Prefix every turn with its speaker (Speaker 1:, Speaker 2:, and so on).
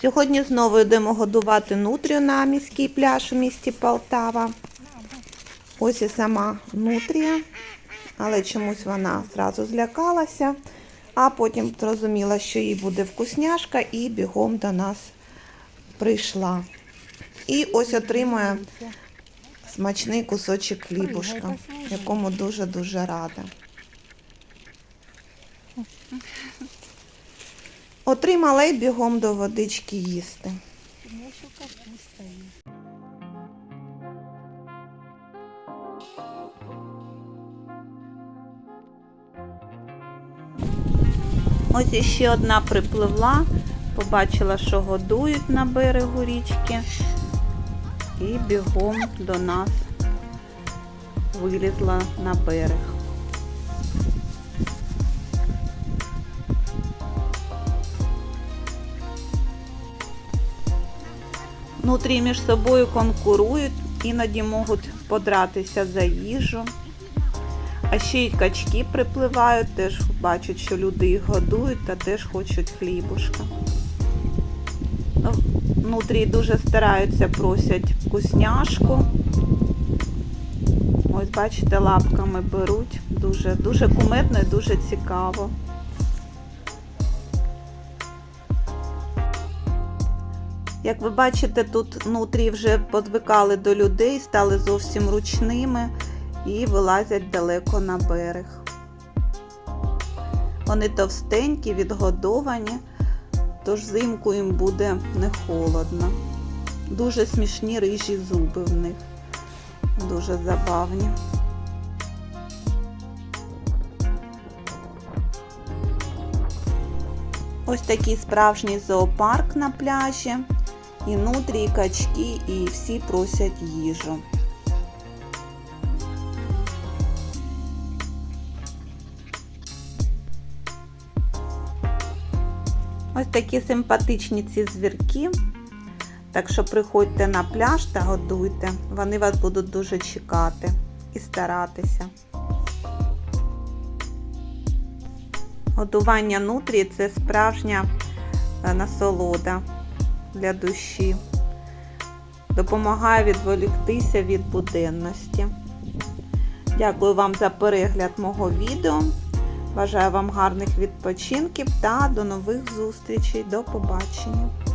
Speaker 1: Сьогодні знову йдемо годувати нутрію на міський пляж у місті Полтава. Ось і сама нутрія, але чомусь вона зразу злякалася, а потім зрозуміла, що їй буде вкусняшка, і бігом до нас прийшла. І ось отримує смачний кусочок хлібушка, якому дуже-дуже рада. Отримала й бігом до водички їсти.
Speaker 2: Тому що капуста.
Speaker 1: Ось іще одна припливла, побачила, що годують на берегу річки, і бігом до нас вилізла на берег. Внутрі між собою конкурують, іноді можуть подратися за їжу. А ще й качки припливають, теж бачать, що люди їх годують та теж хочуть хлібушка. Ну, Внутрі дуже стараються, просять вкусняшку. Ось, бачите, лапками беруть. Дуже, дуже кумедно і дуже цікаво. Як ви бачите, тут внутрі вже подвикали до людей, стали зовсім ручними і вилазять далеко на берег. Вони товстенькі, відгодовані, тож взимку їм буде не холодно. Дуже смішні рижі зуби в них, дуже забавні. Ось такий справжній зоопарк на пляжі. І нутрі, і качки, і всі просять їжу. Ось такі симпатичні ці звірки. Так що приходьте на пляж та годуйте. Вони вас будуть дуже чекати і старатися. Годування нутрії це справжня е, насолода для душі. Допомагає відволіктися від буденності. Дякую вам за перегляд мого відео. Бажаю вам гарних відпочинків та до нових зустрічей. До побачення!